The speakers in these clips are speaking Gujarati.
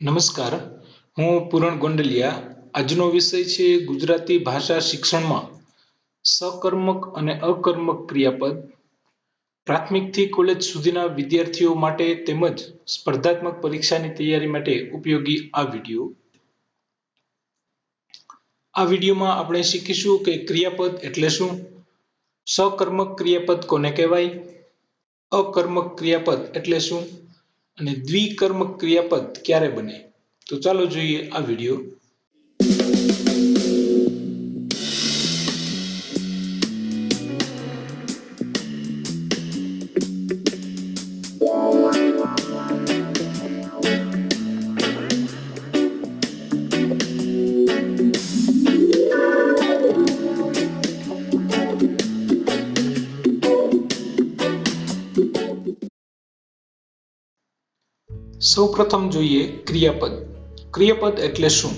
નમસ્કાર. હું પૂરણ ગોંડલિયા. આજનો વિષય છે ગુજરાતી ભાષા શિક્ષણમાં સકર્મક અને અકર્મક ક્રિયાપદ. પ્રાથમિકથી કોલેજ સુધીના વિદ્યાર્થીઓ માટે તેમજ સ્પર્ધાત્મક પરીક્ષાની તૈયારી માટે ઉપયોગી આ વીડિયો. આ વિડીયોમાં આપણે શીખીશું કે ક્રિયાપદ એટલે શું? સકર્મક ક્રિયાપદ કોને કહેવાય? અકર્મક ક્રિયાપદ એટલે શું? અને દ્વિકર્મ ક્રિયાપદ ક્યારે બને? તો ચાલો જોઈએ આ વીડિયો. સૌપ્રથમ જોઈએ ક્રિયાપદ. ક્રિયાપદ એટલે શું?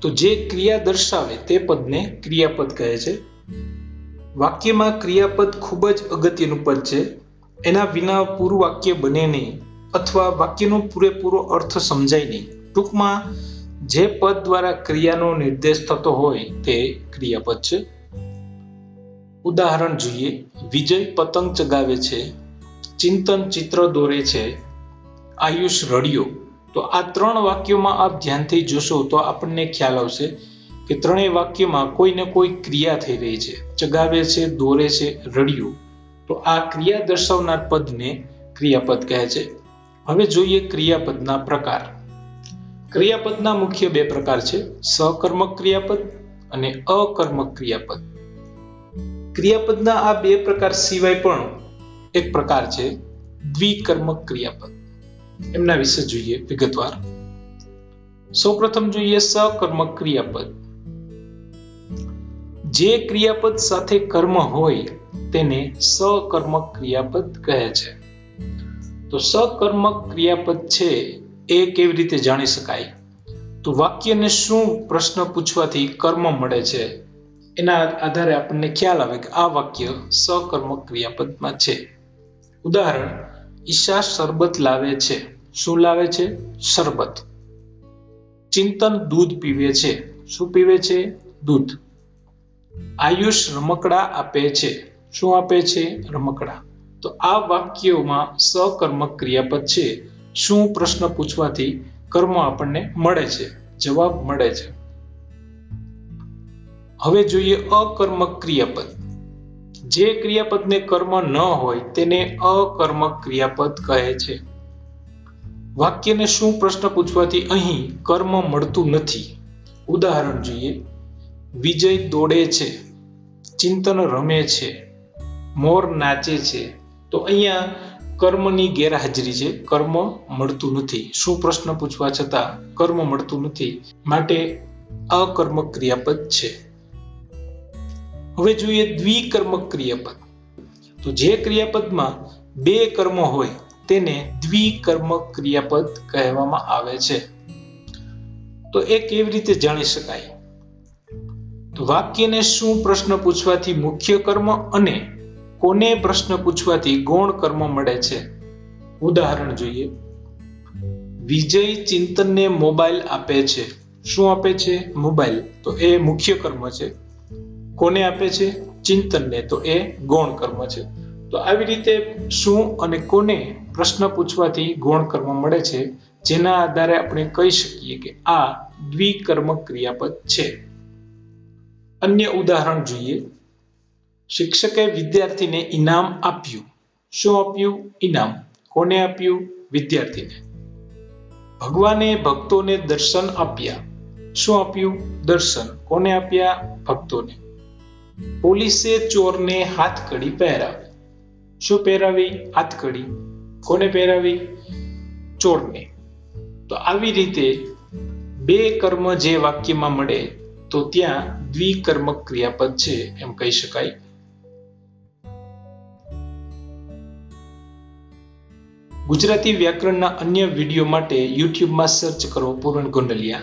તો જે ક્રિયા દર્શાવે તે પદને ક્રિયાપદ કહે છે. વાક્યમાં ક્રિયાપદ ખૂબ જ અગત્યનું પદ છે. એના વિના પૂરું વાક્ય બને નહીં અથવા વાક્યનો પૂરેપૂરો અર્થ સમજાય નહીં. ટૂંકમાં, જે પદ દ્વારા ક્રિયાનો નિર્દેશ થતો હોય તે ક્રિયાપદ છે. ઉદાહરણ જોઈએ. વિજય પતંગ ચગાવે છે. ચિંતન ચિત્ર દોરે છે. આયુષ રડ્યો. તો આ ત્રણ વાક્યોમાં આપ ધ્યાનથી જોશો તો આપણને ખ્યાલ આવશે કે ત્રણેય વાક્યમાં કોઈ ને કોઈ ક્રિયા થઈ રહી છે. ચગાવે છે, દોરે છે, રડ્યું. તો આ ક્રિયા દર્શાવનાર પદને ક્રિયાપદ કહે છે. હવે જોઈએ ક્રિયાપદના પ્રકાર. ક્રિયાપદના મુખ્ય બે પ્રકાર છે. સકર્મક ક્રિયાપદ અને અકર્મક ક્રિયાપદ. ક્રિયાપદના આ બે પ્રકાર સિવાય પણ એક પ્રકાર છે દ્વિકર્મક ક્રિયાપદ. એમના વિશે જોઈએ વિગતવાર. સૌપ્રથમ જોઈએ સકર્મક ક્રિયાપદ જે ક્રિયાપદ સાથે કર્મ હોય તેને સકર્મક ક્રિયાપદ કહે છે. તો સકર્મક ક્રિયાપદ છે એ કેવી રીતે જાણી શકાય? તો વાક્યને શું પ્રશ્ન પૂછવાથી કર્મ મળે છે? એના આધારે આપણને ખ્યાલ આવે કે આ વાક્ય સકર્મક ક્રિયાપદમાં છે. ઉદાહરણ ઈશા શરબત લાવે છે. શું લાવે છે? શરબત. ચિંતન દૂધ પીવે છે. શું પીવે છે? દૂધ. આયુષ રમકડા આપે છે. શું આપે છે? રમકડા. તો આ વાક્યોમાં સકર્મક ક્રિયાપદ છે. શું પ્રશ્ન પૂછવાથી કર્મ આપણને મળે છે? જવાબ મળે છે. હવે જોઈએ અકર્મક ક્રિયાપદ. જે ક્રિયાપદને કર્મ ન હોય તેને અકર્મક ક્રિયાપદ કહે છે. વાક્યને શું પ્રશ્ન પૂછવાથી અહીં કર્મ મળતું નથી? ઉદાહરણ જોઈએ. વિજય દોડે છે. ચિંતન રમે છે. મોર નાચે છે. તો અહીંયા કર્મની ગેરહાજરી છે. કર્મ મળતું નથી. શું પ્રશ્ન પૂછવા છતાં કર્મ મળતું નથી? માટે અકર્મક ક્રિયાપદ છે. હવે જોઈએ દ્વિકર્મક ક્રિયાપદ તો જે ક્રિયાપદમાં બે કર્મ હોય તેને દ્વિકર્મક ક્રિયાપદ કહેવામાં આવે છે. તો એ કેવી રીતે જાણી શકાય? તો વાક્યને શું પ્રશ્ન પૂછવાથી મુખ્ય કર્મ અને કોને પ્રશ્ન પૂછવાથી ગૌણ કર્મ મળે છે? ઉદાહરણ જોઈએ. વિજય ચિંતનને મોબાઈલ આપે છે. શું આપે છે? મોબાઈલ. તો એ મુખ્ય કર્મ છે. કોને આપે છે? ચિંતનને. તો એ ગૌણ કર્મ છે. તો આવી રીતે શું અને કોને પ્રશ્ન પૂછવાથી ગૌણ કર્મ મળે છે? જેના આધારે આપણે કહી શકીએ કે આ દ્વિકર્મ ક્રિયાપદ છે. અન્ય ઉદાહરણ જોઈએ. શિક્ષકે વિદ્યાર્થીને ઇનામ આપ્યું. શું આપ્યું? ઇનામ. કોને આપ્યું? વિદ્યાર્થીને. ભગવાને ભક્તોને દર્શન આપ્યા. શું આપ્યું? દર્શન. કોને આપ્યા? ભક્તોને. પોલીસે ચોરને હાથકડી પહેરાવી. શું પહેરાવી? હાથકડી કોને પહેરાવી? ચોરને. તો આવી રીતે બે કર્મ જે વાક્યમાં મળે, તો ત્યાં દ્વિકર્મક ક્રિયાપદ છે એમ કહી શકાય. ગુજરાતી વ્યાકરણના અન્ય વીડિયો માટે યુટ્યુબમાં સર્ચ કરો પૂરણ ગોંડલિયા.